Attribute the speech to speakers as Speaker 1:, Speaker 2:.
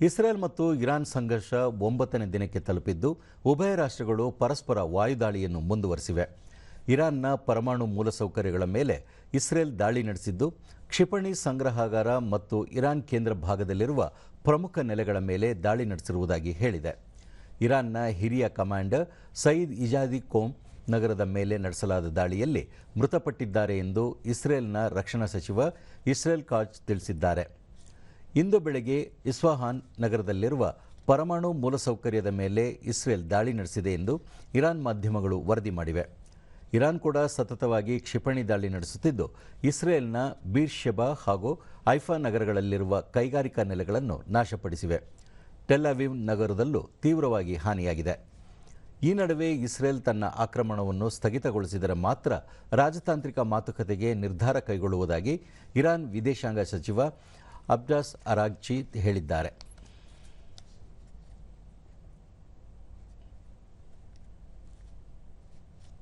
Speaker 1: Israel ಮತ್ತು Iran ಸಂಘರ್ಷ ಒಂಬತ್ತನೇ ದಿನಕ್ಕೆ ತಲುಪಿದ್ದು, ಉಭಯ ರಾಷ್ಟ್ರಗಳು ಪರಸ್ಪರ ವಾಯುದಾಳಿಯನ್ನು ಮುಂದುವರೆಸಿವೆ. ಇರಾನ್ನ ಪರಮಾಣು ಮೂಲಸೌಕರ್ಯಗಳ ಮೇಲೆ ಇಸ್ರೇಲ್ ದಾಳಿ ನಡೆಸಿದ್ದು, ಕ್ಷಿಪಣಿ ಸಂಗ್ರಹಾಗಾರ ಮತ್ತು ಇರಾನ್ ಕೇಂದ್ರ ಭಾಗದಲ್ಲಿರುವ ಪ್ರಮುಖ ನೆಲೆಗಳ ಮೇಲೆ ದಾಳಿ ನಡೆಸಿರುವುದಾಗಿ ಹೇಳಿದೆ. ಇರಾನ್ನ ಹಿರಿಯ ಕಮಾಂಡರ್ ಸಯೀದ್ ಇಜಾದಿ ಕೋಮ್ ನಗರದ ಮೇಲೆ ನಡೆಸಲಾದ ದಾಳಿಯಲ್ಲಿ ಮೃತಪಟ್ಟಿದ್ದಾರೆ ಎಂದು ಇಸ್ರೇಲ್ನ ರಕ್ಷಣಾ ಸಚಿವ ಇಸ್ರೇಲ್ ಕಾಜ್ ತಿಳಿಸಿದ್ದಾರೆ. ಇಂದು ಬೆಳಗ್ಗೆ ಇಸ್ವಾಹಾನ್ ನಗರದಲ್ಲಿರುವ ಪರಮಾಣು ಮೂಲಸೌಕರ್ಯದ ಮೇಲೆ ಇಸ್ರೇಲ್ ದಾಳಿ ನಡೆಸಿದೆ ಎಂದು ಇರಾನ್ ಮಾಧ್ಯಮಗಳು ವರದಿ ಮಾಡಿವೆ. ಇರಾನ್ ಕೂಡ ಸತತವಾಗಿ ಕ್ಷಿಪಣಿ ದಾಳಿ ನಡೆಸುತ್ತಿದ್ದು, ಇಸ್ರೇಲ್ನ ಬೀರ್ಶೆಬಾ ಹಾಗೂ ಐಫಾ ನಗರಗಳಲ್ಲಿರುವ ಕೈಗಾರಿಕಾ ನೆಲೆಗಳನ್ನು ನಾಶಪಡಿಸಿವೆ. ಟೆಲ್ ಅವೀವ್ ನಗರದಲ್ಲೂ ತೀವ್ರವಾಗಿ ಹಾನಿಯಾಗಿದೆ. ಈ ನಡುವೆ ಇಸ್ರೇಲ್ ತನ್ನ ಆಕ್ರಮಣವನ್ನು ಸ್ಥಗಿತಗೊಳಿಸಿದರೆ ಮಾತ್ರ ರಾಜತಾಂತ್ರಿಕ ಮಾತುಕತೆಗೆ ನಿರ್ಧಾರ ಕೈಗೊಳ್ಳುವುದಾಗಿ ಇರಾನ್ ವಿದೇಶಾಂಗ ಸಚಿವ ಅಬ್ಜಾಸ್ ಅರಾಗ್ಚಿ ಹೇಳಿದ್ದಾರೆ